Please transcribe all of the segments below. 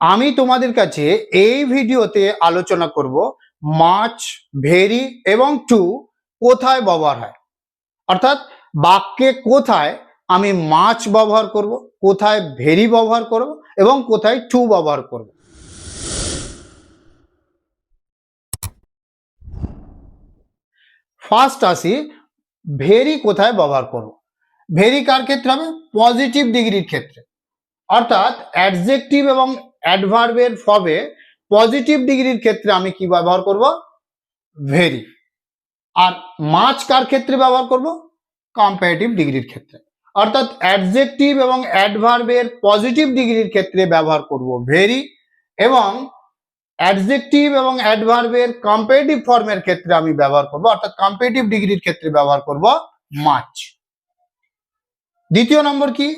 আমি তোমাদের কাছে এই ভিডিওতে আলোচনা করব মাছ ভেরি এবং টু কোথায় ব্যবহার হয়? অর্থাৎ বাক্যে কোথায় আমি মাছ ব্যবহার করব, কোথায় ভেরি ব্যবহার করব এবং কোথায় টু ব্যবহার করব? ফার্স্ট আসি ভেরি কোথায় ব্যবহার করব? ভেরি কার ক্ষেত্রে হবে? পজিটিভ ডিগ্রির ক্ষেত্রে। অর্থাৎ অ্যাডজেক্টিভ এবং অ্যাডভার্বের ফবে পজিটিভ ডিগ্রির ক্ষেত্রে আমি কি ব্যবহার করব? ভেরি আর মাছ কার ক্ষেত্রে ব্যবহার করব? কম্পারেটিভ ডিগ্রির ক্ষেত্রে। অর্থাৎ অ্যাডজেক্টিভ এবং অ্যাডভার্বের পজিটিভ ডিগ্রির ক্ষেত্রে ব্যবহার করব ভেরি এবং অ্যাডজেক্টিভ এবং অ্যাডভার্বের কম্পারেটিভ ফর্মের ক্ষেত্রে আমি ব্যবহার করব, অর্থাৎ কম্পারেটিভ ডিগ্রির ক্ষেত্রে ব্যবহার করব মাছ দ্বিতীয় নম্বর কি?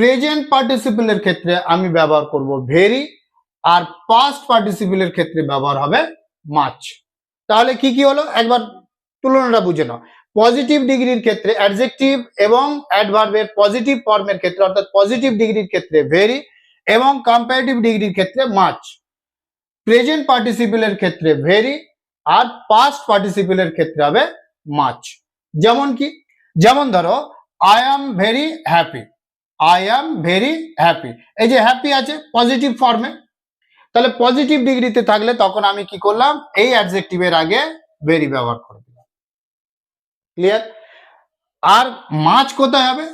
প্রেজেন্ট পার্টিসিপেলের ক্ষেত্রে আমি ব্যবহার করব ভেরি আর পাস্ট পার্টিসিপেলের ক্ষেত্রে ব্যবহার হবে মাছ তাহলে কি কি হলো? একবার তুলনাটা বুঝে নাও। পজিটিভ ডিগ্রির ক্ষেত্রে অ্যাডজেক্টিভ এবং অ্যাডভার্বের পজিটিভ ফর্মের ক্ষেত্রে, অর্থাৎ পজিটিভ ডিগ্রির ক্ষেত্রে ভেরি এবং কম্পারেটিভ ডিগ্রির ক্ষেত্রে মাছ প্রেজেন্ট পার্টিসিপেলের ক্ষেত্রে ভেরি আর পাস্ট পার্টিসিপেলের ক্ষেত্রে হবে মাছ যেমন কি? যেমন ধরো I am very happy I am very happy এই যে হ্যাপি আছে পজিটিভ ফর্মে তাহলে পজিটিভ ডিগ্রিতে থাকলে তখন আমি কি করলাম? এই অ্যাডজেক্টিভের আগে ভেরি ব্যবহার করে দিলাম। ক্লিয়ার আর মাছ কোথায় হবে?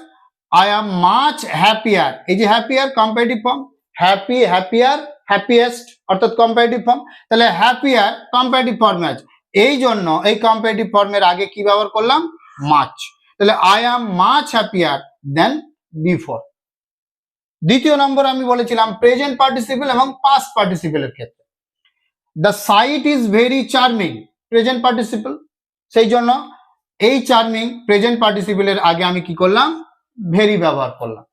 আই অ্যাম মাচ হ্যাপিয়ার এই যে happier comparative form happy happier happiest অর্থাৎ কম্পারেটিভ ফর্ম তাহলে হ্যাপিয়ার কম্পারেটিভ ফর্মে আছে। এই জন্য এই কম্পারেটিভ ফর্মের আগে কি ব্যবহার করলাম? মাছ তাহলে I am much happier than before দ্বিতীয় নম্বর আমি বলেছিলাম প্রেজেন্ট পার্টিসিপেল এবং পাস্ট পার্টিসিপেলের ক্ষেত্রে। The sight is very charming present participle সেই জন্য এই চার্মিং প্রেজেন্ট পার্টিসিপেলের আগে আমি কি করলাম? ভেরি ব্যবহার করলাম।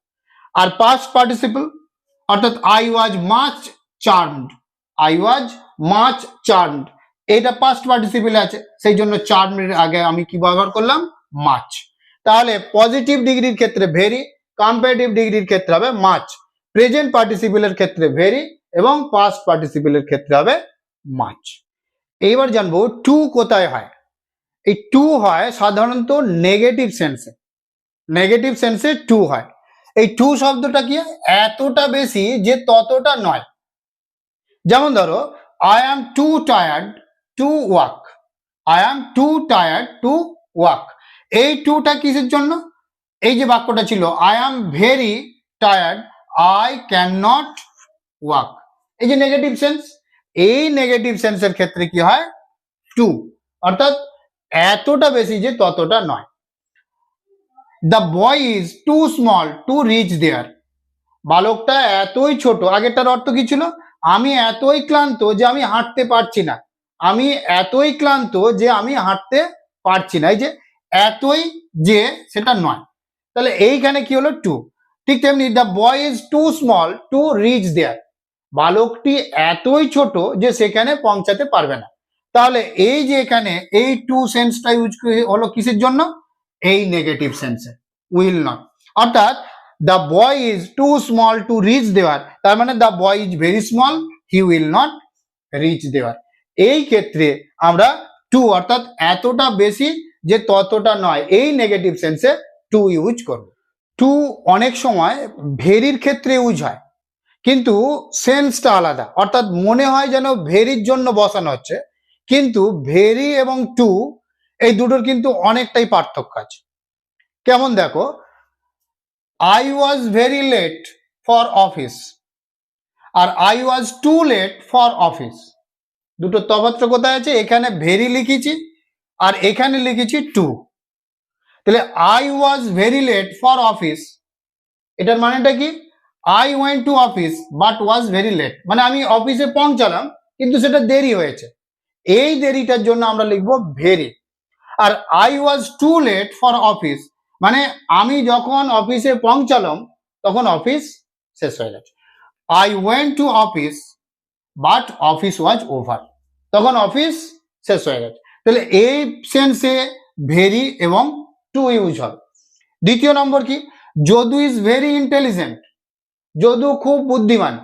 আর পাস্ট পার্টিসিপেল অর্থাৎ I was much charmed I was much charmed এটা পাস্ট পার্টিসিপেল আছে, সেই জন্য চার্মের আগে আমি কি ব্যবহার করলাম? মাছ তাহলে পজিটিভ ডিগ্রির ক্ষেত্রে ভেরি কম্পারেটিভ ডিগ্রির ক্ষেত্রে হবে মাছ প্রেজেন্ট পার্টিসিপেলের ক্ষেত্রে ভেরি এবং পাস্ট পার্টিসিপেলের ক্ষেত্রে হবে মাছ এইবার জানব টু কোথায় হয়? এই টু হয় সাধারণত নেগেটিভ সেন্সে নেগেটিভ সেন্সে টু হয়। এই টু শব্দটা কি? এতটা বেশি যে ততটা নয়। যেমন ধরো I am too tired to walk I am too tired to walk এই টুটা কিসের জন্য? এই যে বাক্যটা ছিল I am very tired I can not walk এই যে নেগেটিভ সেন্স এই নেগেটিভ সেন্সের ক্ষেত্রে কি হয়? টু অর্থাৎ এতটা বেশি যে ততটা নয়। The boy is too small to reach there বালকটা এতই ছোট, আগেরটার অর্থ কি ছিল? আমি এতই ক্লান্ত যে আমি হাঁটতে পারছি না। আমি এতই ক্লান্ত যে আমি হাঁটতে পারছি না। এই যে এতই যে সেটা নয়। তাহলে এইখানে কি হলো? টু ঠিক তেমনি the boy is too small to reach there বালকটি এতই ছোট যে সেখানে পৌঁছাতে পারবে না। তাহলে এই যে এখানে এই টু সেন্সটা ইউজ হলো কিসের জন্য? এই নেগেটিভ সেন্সে উইল নট অর্থাৎ the boy is too small to reach there তার মানে the boy is very small he will not reach there এই ক্ষেত্রে আমরা টু অর্থাৎ এতটা বেশি যে ততটা নয়। এই নেগেটিভ সেন্সে টু ইউজ করব। টু অনেক সময় ভেরির ক্ষেত্রে ইউজ হয়, কিন্তু সেন্সটা আলাদা। অর্থাৎ মনে হয় যেন ভেরির জন্য বসানো হচ্ছে, কিন্তু ভেরি এবং টু এই দুটোর কিন্তু অনেকটাই পার্থক্য আছে। কেমন দেখো? I was very late for office R I was too late for office দুটো তফাৎটা কোথায় আছে? এখানে ভেরি লিখেছি আর এখানে লিখেছি টু। তাহলে I was very late for office এটার মানেটা কি? I went to office but was very late মানে আমি অফিসে পৌঁছালাম, কিন্তু সেটা দেরি হয়েছে। এই দেরিটার জন্য আমরা লিখব very R I was too late for office মানে আমি যখন অফিসে পৌঁছালাম, তখন অফিস শেষ হয়ে গেছে। I went to office but office was over তখন অফিস শেষ হয়ে গেছে। তাহলে এই সেন্সে ভেরি এবং টু ইউজ হবে। দ্বিতীয় নম্বর কি? Jadu is very intelligent Jadu খুব বুদ্ধিমান।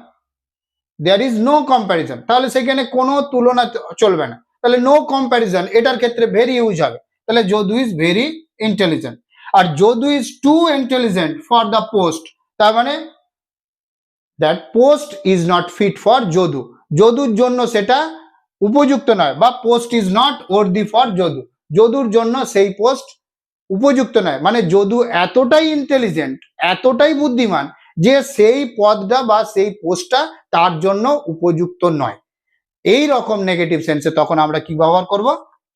দেয়ার ইজ নো কম্প্যারিজন তাহলে সেখানে কোনো তুলনা চলবে না। তাহলে নো কম্প্যারিজন এটার ক্ষেত্রে ভেরি ইউজ হবে। তাহলে Jadu is very intelligent R Jadu is too intelligent for the post তার মানে that post is not fit for Jadu. যদুর জন্য সেটা উপযুক্ত নয় বা post is not worthy for Jadu. যদুর জন্য সেই পোস্ট উপযুক্ত নয়। মানে যদু এতটাই ইন্টেলিজেন্ট এতটাই বুদ্ধিমান যে সেই পদটা বা সেই পোস্টটা তার জন্য উপযুক্ত নয়। এই রকম নেগেটিভ সেন্সে তখন আমরা কি ব্যবহার করব?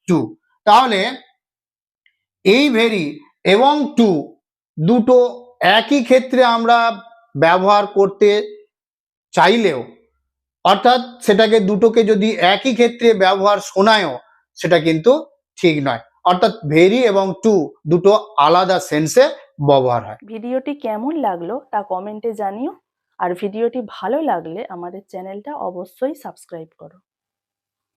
টু তাহলে এই ভেরি এবং টু দুটো একই ক্ষেত্রে আমরা ব্যবহার করতে চাইলেও, অর্থাৎ সেটাকে দুটোকে যদি একই ক্ষেত্রে ব্যবহার শোনায়ও, সেটা কিন্তু ঠিক নয়। অর্থাৎ ভেরি এবং টু দুটো আলাদা সেন্সে ব্যবহার হয়। ভিডিওটি কেমন লাগল তা কমেন্টে জানিও। আর ভিডিওটি ভালো লাগলে আমাদের চ্যানেলটা অবশ্যই সাবস্ক্রাইব করো।